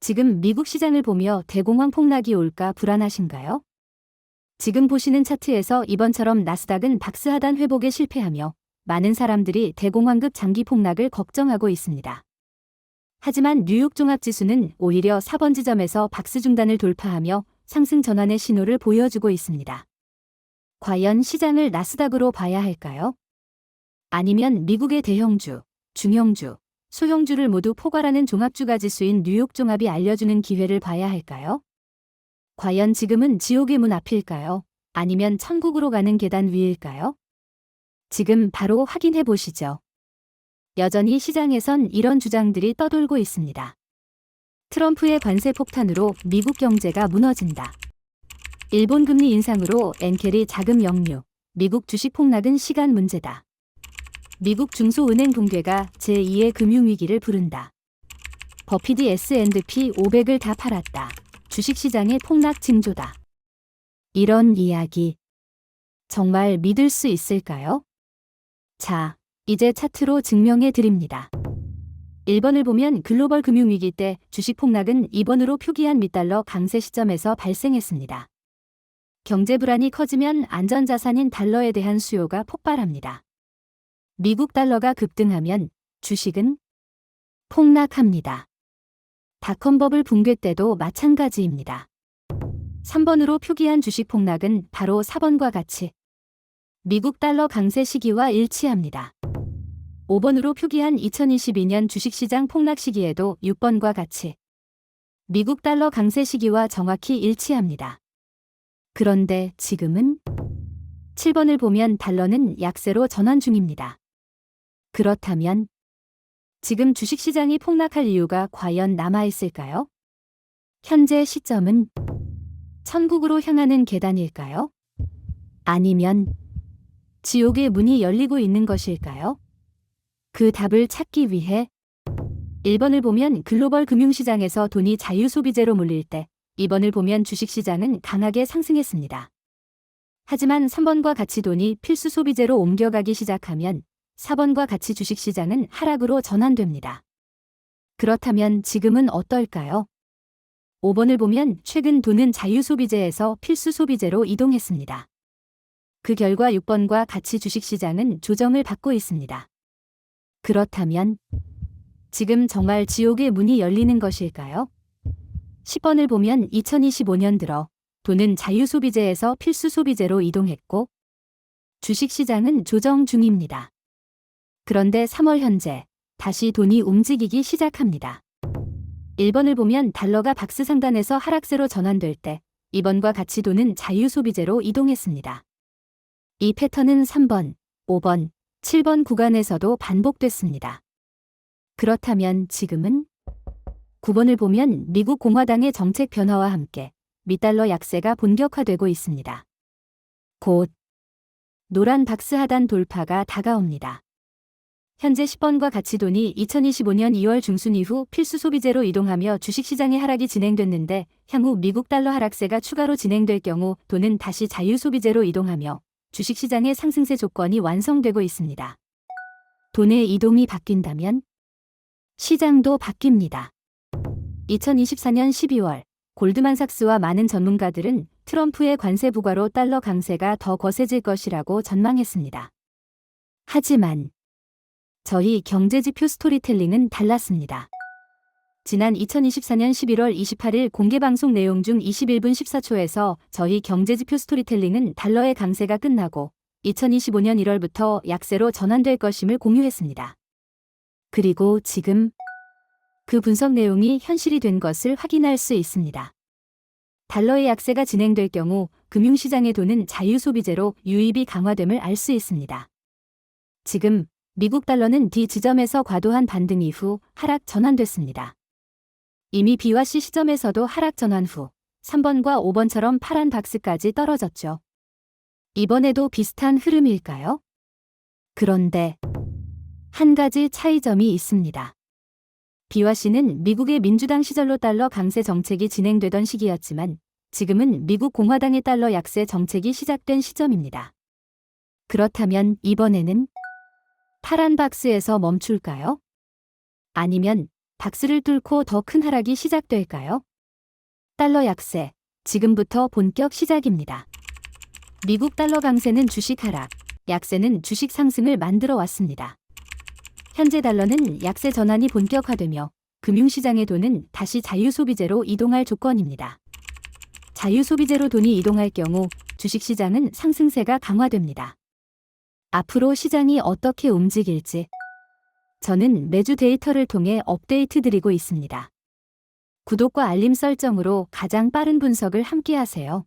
지금 미국 시장을 보며 대공황 폭락이 올까 불안하신가요? 지금 보시는 차트에서 이번처럼 나스닥은 박스하단 회복에 실패하며 많은 사람들이 대공황급 장기 폭락을 걱정하고 있습니다. 하지만 뉴욕 종합지수는 오히려 4번 지점에서 박스 중단을 돌파하며 상승 전환의 신호를 보여주고 있습니다. 과연 시장을 나스닥으로 봐야 할까요? 아니면 미국의 대형주, 중형주, 소형주를 모두 포괄하는 종합주가 지수인 뉴욕 종합이 알려주는 기회를 봐야 할까요? 과연 지금은 지옥의 문 앞일까요? 아니면 천국으로 가는 계단 위일까요? 지금 바로 확인해 보시죠. 여전히 시장에선 이런 주장들이 떠돌고 있습니다. 트럼프의 관세 폭탄으로 미국 경제가 무너진다. 일본 금리 인상으로 엔켈이 자금 역류, 미국 주식 폭락은 시간 문제다. 미국 중소은행 붕괴가 제2의 금융위기를 부른다. 버피디 S&P 500을 다 팔았다. 주식시장의 폭락 징조다. 이런 이야기 정말 믿을 수 있을까요? 자, 이제 차트로 증명해 드립니다. 1번을 보면 글로벌 금융위기 때 주식 폭락은 2번으로 표기한 미달러 강세 시점에서 발생했습니다. 경제 불안이 커지면 안전자산인 달러에 대한 수요가 폭발합니다. 미국 달러가 급등하면 주식은 폭락합니다. 닷컴버블 붕괴 때도 마찬가지입니다. 3번으로 표기한 주식 폭락은 바로 4번과 같이 미국 달러 강세 시기와 일치합니다. 5번으로 표기한 2022년 주식시장 폭락 시기에도 6번과 같이 미국 달러 강세 시기와 정확히 일치합니다. 그런데 지금은 7번을 보면 달러는 약세로 전환 중입니다. 그렇다면 지금 주식시장이 폭락할 이유가 과연 남아있을까요? 현재 시점은 천국으로 향하는 계단일까요? 아니면 지옥의 문이 열리고 있는 것일까요? 그 답을 찾기 위해 1번을 보면 글로벌 금융시장에서 돈이 자유소비재로 몰릴 때 2번을 보면 주식시장은 강하게 상승했습니다. 하지만 3번과 같이 돈이 필수 소비재로 옮겨가기 시작하면 4번과 같이 주식시장은 하락으로 전환됩니다. 그렇다면 지금은 어떨까요? 5번을 보면 최근 돈은 자유소비재에서 필수 소비재로 이동했습니다. 그 결과 6번과 같이 주식시장은 조정을 받고 있습니다. 그렇다면 지금 정말 지옥의 문이 열리는 것일까요? 10번을 보면 2025년 들어 돈은 자유소비재에서 필수 소비재로 이동했고 주식시장은 조정 중입니다. 그런데 3월 현재 다시 돈이 움직이기 시작합니다. 1번을 보면 달러가 박스 상단에서 하락세로 전환될 때 2번과 같이 돈은 자유소비재로 이동했습니다. 이 패턴은 3번, 5번, 7번 구간에서도 반복됐습니다. 그렇다면 지금은 9번을 보면 미국 공화당의 정책 변화와 함께 미달러 약세가 본격화되고 있습니다. 곧 노란 박스 하단 돌파가 다가옵니다. 현재 10번과 같이 돈이 2025년 2월 중순 이후 필수 소비재로 이동하며 주식시장의 하락이 진행됐는데 향후 미국 달러 하락세가 추가로 진행될 경우 돈은 다시 자유 소비재로 이동하며 주식시장의 상승세 조건이 완성되고 있습니다. 돈의 이동이 바뀐다면 시장도 바뀝니다. 2024년 12월 골드만삭스와 많은 전문가들은 트럼프의 관세 부과로 달러 강세가 더 거세질 것이라고 전망했습니다. 하지만 저희 경제지표 스토리텔링은 달랐습니다. 지난 2024년 11월 28일 공개방송 내용 중 21분 14초에서 저희 경제지표 스토리텔링은 달러의 강세가 끝나고 2025년 1월부터 약세로 전환될 것임을 공유했습니다. 그리고 지금 그 분석 내용이 현실이 된 것을 확인할 수 있습니다. 달러의 약세가 진행될 경우 금융시장의 돈은 자유소비재로 유입이 강화됨을 알 수 있습니다. 지금 미국 달러는 D 지점에서 과도한 반등 이후 하락 전환됐습니다. 이미 B와 C 시점에서도 하락 전환 후 3번과 5번처럼 파란 박스까지 떨어졌죠. 이번에도 비슷한 흐름일까요? 그런데 한 가지 차이점이 있습니다. B와 C는 미국의 민주당 시절로 달러 강세 정책이 진행되던 시기였지만 지금은 미국 공화당의 달러 약세 정책이 시작된 시점입니다. 그렇다면 이번에는 파란 박스에서 멈출까요? 아니면 박스를 뚫고 더 큰 하락이 시작될까요? 달러 약세. 지금부터 본격 시작입니다. 미국 달러 강세는 주식 하락, 약세는 주식 상승을 만들어 왔습니다. 현재 달러는 약세 전환이 본격화되며 금융시장의 돈은 다시 자유소비재로 이동할 조건입니다. 자유소비재로 돈이 이동할 경우 주식시장은 상승세가 강화됩니다. 앞으로 시장이 어떻게 움직일지 저는 매주 데이터를 통해 업데이트 드리고 있습니다. 구독과 알림 설정으로 가장 빠른 분석을 함께 하세요.